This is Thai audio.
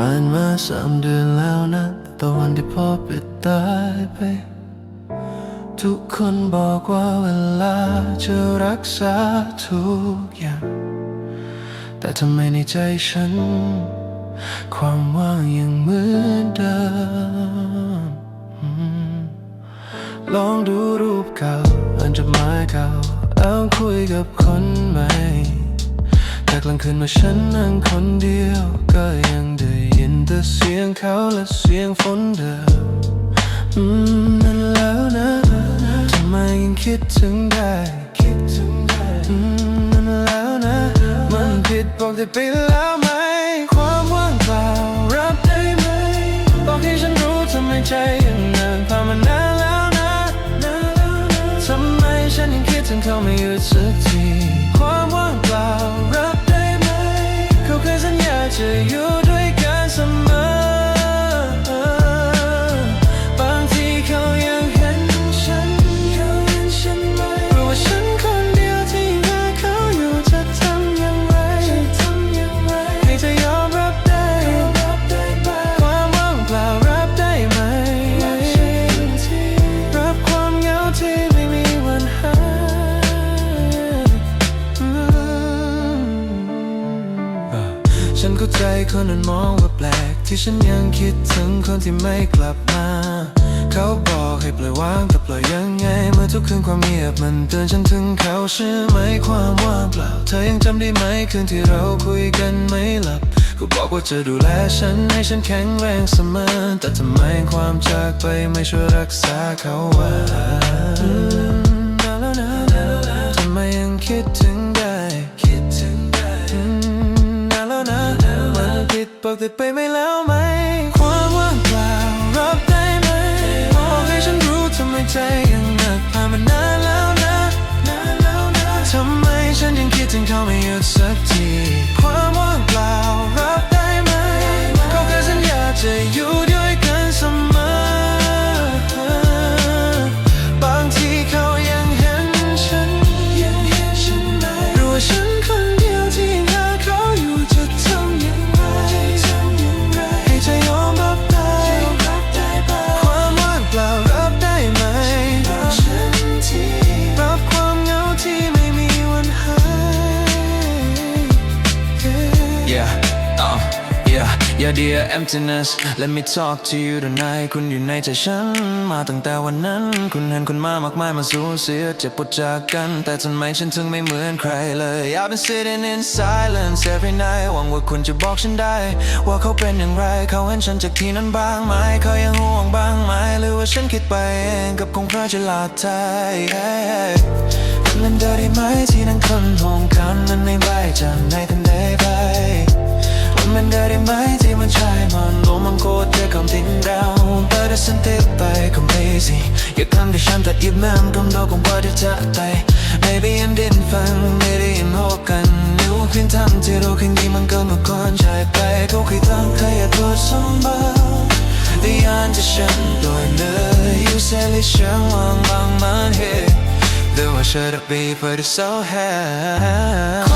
ผ่านมาสามเดือนแล้วนะแต่วันที่พ่อปิดตายไป ทุกคนบอกว่าเวลาจะรักษาทุกอย่าง แต่ทำไมในใจฉัน ความว่างยังเหมือน ลางคืนเมื่อฉันนั่งคนเดียว ก็ยังได้ยินแต่เสียงเขาและเสียงฝนเดิมอืมนั่นแล้วนะทำไมยังคิดถึงได้คิดถึงได้อืมนั่นแล้วนะ มันผิดปกติไปแล้วไหม ความว่างเปล่ารับได้ไหมบอกให้ฉันรู้ทำไมใจยังเดินผ่านมานานแล้วนะนานแล้วนะทำไมฉันยังคิดถึงเขาไม่หยุดสักที เข้าใจคนนั้นมองว่าแปลก ที่ฉันยังคิดถึงคนที่ไม่กลับมา เขาบอกให้ปล่อยวางแต่ปล่อยยังไง เมื่อทุกคืนความเงียบมันเตือนฉันถึงเขาใช่ไหมความว่างเปล่า เธอยังจำได้ไหมคืนที่เราคุยกันไม่หลับก็บอกว่าจะดูแลฉันให้ฉันแข็งแรงเสมอ แต่ทำไมความจากไปไม่ช่วยรักษาเขาไว้อืมนานแล้วนะทำไมยังคิดถึง ผิดปกติไปไม่แล้วไหม ความว่างเปล่ารับได้ไหมบอกให้ฉันรู้ทำไมใจ yeah, yeah, dear emptiness Let me talk to you tonight คุณอยู่ในใจฉัน มาตั้งแต่วันนั้น คุณเห็นคุณมามากมายมาสูญเสียเจ็บปวดจากกัน แต่ทำไมฉันถึงไม่เหมือนใครเลย I've been sitting in silence every night หวังว่าคุณจะบอกฉันได้ ว่าเขาเป็นอย่างไร เขาเห็นฉันจากที่นั้นบ้างไหมเขายังห่วงบ้างไหม หรือว่าฉันคิดไปเองกับคงเพราะจะลาดไทยเล่นได้ไหมที่นั่งคนห่วงกันนั้นไม่ไหวจะไหนทันได้ไปมันได้ไหม มันใช่มันลมมันโคตรเธอคำทิ้งเราแต่ถ้าฉันเทไปก็ไม่สิอย่าทำให้ฉันตัดยิ้มแม่คำโดกของว่าจะจากไป Maybe I'm didn't ฟังไม่ได้ยินหัวกันนิ้วเพียงทำที่เราเคยดีมันก็เมื่อก่อนใช่ไปเขาเคยตั้งใครอยากตัวสมบัติแต่ยันจะฉันโดยเนื้อ You say ลิฉันวางบางมันเหตุ Though I should have been but it's so hard